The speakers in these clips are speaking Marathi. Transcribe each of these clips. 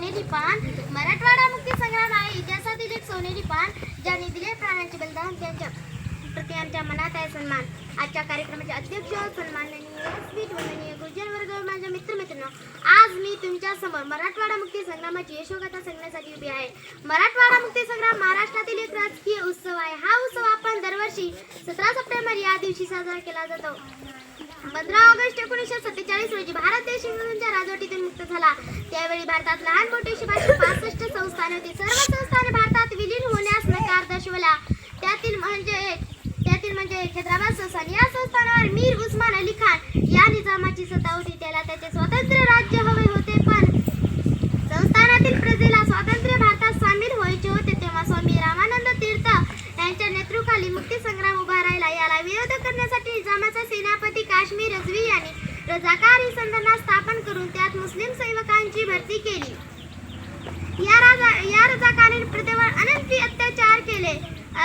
सोनेरी पान. मराठवाडा मुक्ती संग्राम आहे. इतिहासातील एक सोनेरी पान ज्यांनी दिले प्राणांचे बलिदान त्यांच्या प्रति आमच्या मनात आहे सन्मान. आजच्या कार्यक्रमाचे अध्यक्ष सन्माननीय स्वीट वंदनीय गुरुजन वर्ग माझ्या मित्रमित्रांनो आज मी तुमच्यासमोर मराठवाडा मुक्ती संग्रामाची यशोगाथा सांगण्यासाठी उभी आहे. मराठवाडा मुक्ती संग्राम महाराष्ट्रातील एक राजकीय उत्सव आहे. हा उत्सव आपण दरवर्षी सतरा सप्टेंबर या दिवशी साजरा केला जातो. पंधरा ऑगस्ट एकोणीसशे सत्तेचाळीस रोजी भारत देश इंग्रजांच्या राजवटीतून मुक्त झाला. त्यावेळी भारतात लहान मोठे शिवाजी पासष्ट संस्थाने होती. सर्व संस्थाने भारतात विलीन होण्यास नकार दर्शवला. त्यातील म्हणजे त्यातील म्हणजे हैदराबाद संस्थान. या संस्थानावर मीर उस्मान अली खान या निजामाची सत्ता होती. त्याला त्याचे स्वतंत्र राज्य हवे होते पण संस्थानातील प्रजेला स्वातंत्र्य भारतात सामील व्हायचे होते तेव्हा स्वामी रामानंद तीर्थ यांच्या नेतृत्वाखाली मुक्ती संग्राम उभा राहिला. याला विरोध करण्यासाठी निजामाचा सेनापती काश्मीर रजवी यांनी रजाकारी संघटना स्थापन करून त्यात मुस्लिम सेवकांची भरती केली. या राजा या रजाकारांनी प्रजेवर अनंती अत्याचार केले.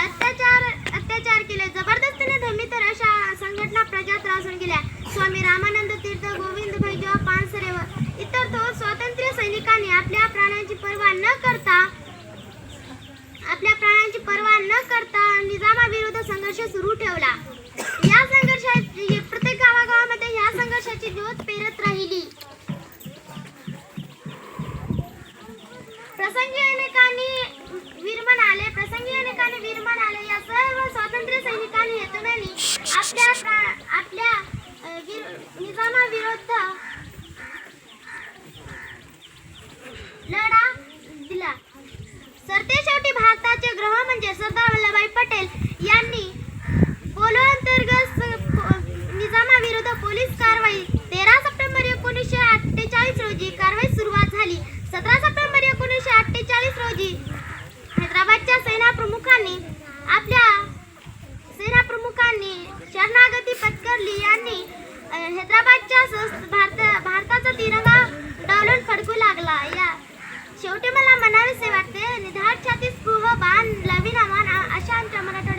अत्याचार अत्याचार केले. जबरदस्तीने तर अशा संघटना प्रजा त्रासून गेल्या. स्वामी रामानंद तीर्थ गोविंद भाईजेवा पानसरे व इतर थोर स्वातंत्र्य सैनिकांनी आपल्या प्रसंगी अनेकांनी वीर आले प्रसंगी अनेकांनी वीर आले या सर्व स्वातंत्र्य सैनिकांनी हेतूने आपल्या आपल्या निजामाविरुद्ध लढा दिला. सरते शेवटी भारताचे ग्रह म्हणजे सरदार वल्लभभाई पटेल यांनी पोलो अंतर्गत स- पो- निजामाविरुद्ध पोलीस कारवाई तेरा सप्टेंबर एकोणीसशे अठ्ठेचाळीस रोजी कारवाई सुरुवात झाली सतरा सप्टेंबर एकोणीसशे अठ्ठेचाळीस रोजी हैदराबादच्या सेना प्रमुखांनी आपल्या सेना प्रमुखांनी शरणागती पत्करली यांनी हैदराबादच्या भारत भारताचा तिरंगा डावलून फडकू लागला. या शेवटी मला म्हणावेसे वाटते निधार छाती स्पृह बाण लवीन आव्हान अशा आमच्या मराठा